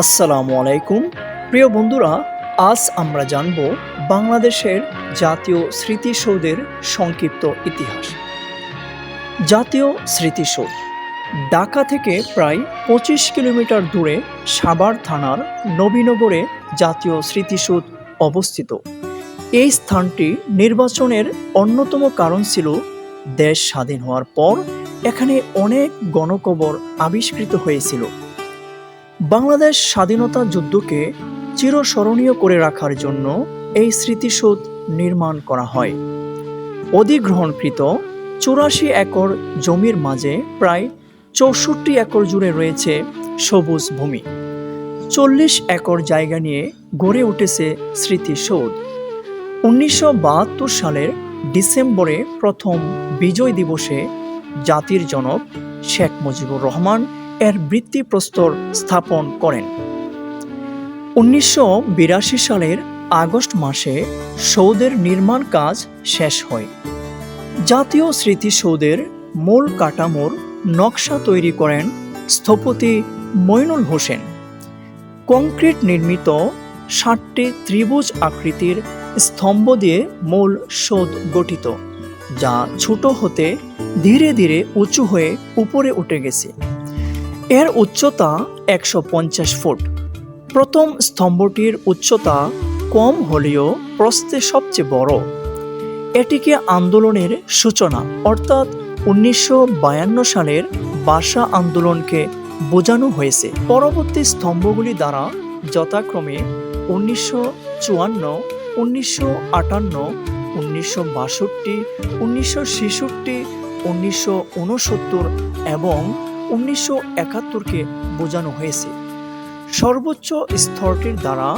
আসসালামু আলাইকুম। প্রিয় বন্ধুরা, আজ আমরা জানব বাংলাদেশের জাতীয় স্মৃতিসৌধের সংক্ষিপ্ত ইতিহাস। জাতীয় স্মৃতিসৌধ, ঢাকা থেকে প্রায় পঁচিশ কিলোমিটার দূরে সাভার থানার নবীনগরে জাতীয় স্মৃতিসৌধ অবস্থিত। এই স্থানটি নির্বাচনের অন্যতম কারণ ছিল দেশ স্বাধীন হওয়ার পর এখানে অনেক গণকবর আবিষ্কৃত হয়েছিল। বাংলাদেশ স্বাধীনতা যুদ্ধকে চিরস্মরণীয় করে রাখার জন্য এই স্মৃতিসৌধ নির্মাণ করা হয়। অধিগ্রহণকৃত চুরাশি একর জমির মাঝে প্রায় চৌষট্টি একর জুড়ে রয়েছে সবুজ ভূমি। চল্লিশ একর জায়গা নিয়ে গড়ে উঠেছে স্মৃতিসৌধ। উনিশশো বাহাত্তর সালের ডিসেম্বরে প্রথম বিজয় দিবসে জাতির জনক শেখ মুজিবুর রহমান এর ভিত্তিপ্রস্তর স্থাপন করেন। উনিশশো বিরাশি সালের আগস্ট মাসে সৌধের নির্মাণ কাজ শেষ হয়। জাতীয় স্মৃতিসৌধের মূল কাঠামোর নকশা তৈরি করেন স্থপতি মইনুল হোসেন। কংক্রিট নির্মিত ষাটটি ত্রিভুজ আকৃতির স্তম্ভ দিয়ে মূল সৌধ গঠিত, যা ছোট হতে ধীরে ধীরে উঁচু হয়ে উপরে উঠে গেছে। এর উচ্চতা একশো পঞ্চাশ ফুট। প্রথম স্তম্ভটির উচ্চতা কম হলেও প্রস্থে সবচেয়ে বড়। এটিকে আন্দোলনের সূচনা, অর্থাৎ উনিশশো বায়ান্ন সালের ভাষা আন্দোলনকে বোঝানো হয়েছে। পরবর্তী স্তম্ভগুলি দ্বারা যথাক্রমে উনিশশো চুয়ান্ন, উনিশশো আটান্ন, উনিশশো বাষট্টি, উনিশশো ছেষট্টি, উনিশশো উনসত্তর এবং উনিশশো একাত্তরকে বোঝানো হয়েছে। সর্বোচ্চ স্তরটির দ্বারা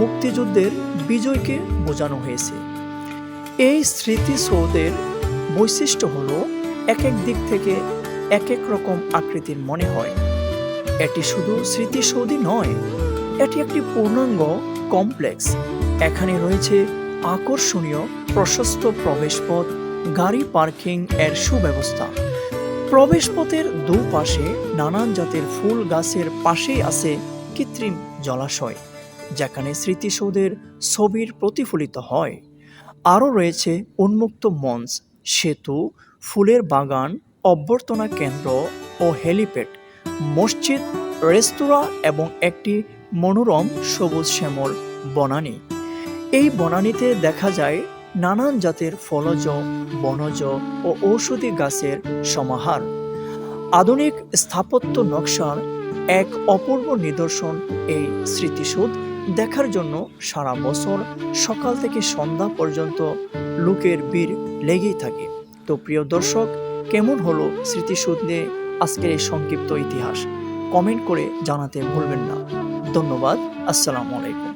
মুক্তিযুদ্ধের বিজয়কে বোঝানো হয়েছে। এই স্মৃতিসৌধের বৈশিষ্ট্য হল এক এক দিক থেকে এক এক রকম আকৃতির মনে হয়। এটি শুধু স্মৃতিসৌধই নয়, এটি একটি পূর্ণাঙ্গ কমপ্লেক্স। এখানে রয়েছে আকর্ষণীয় প্রশস্ত প্রবেশপথ, গাড়ি পার্কিং এর সুব্যবস্থা। প্রবেশপথের দুপাশে নানান জাতের ফুল গাছের পাশেই আছে কৃত্রিম জলাশয়, যেখানে স্মৃতিসৌধের ছবির প্রতিফলিত হয়। আরও রয়েছে উন্মুক্ত মঞ্চ, সেতু, ফুলের বাগান, অভ্যর্থনা কেন্দ্র ও হেলিপ্যাড, মসজিদ, রেস্তোরাঁ এবং একটি মনোরম সবুজ শ্যামল বনানী। এই বনানীতে দেখা যায় নানান জাতের ফলজ, বনজ ও ঔষধি গাছের সমাহার। আধুনিক স্থাপত্য নকশার এক অপূর্ব নিদর্শন এই স্মৃতিসৌধ দেখার জন্য সারা বছর সকাল থেকে সন্ধ্যা পর্যন্ত লোকের ভিড় লেগেই থাকে। তো প্রিয় দর্শক, কেমন হলো স্মৃতিসৌধ নিয়ে আজকের এই সংক্ষিপ্ত ইতিহাস? কমেন্ট করে জানাতে ভুলবেন না। ধন্যবাদ। আসসালামু আলাইকুম।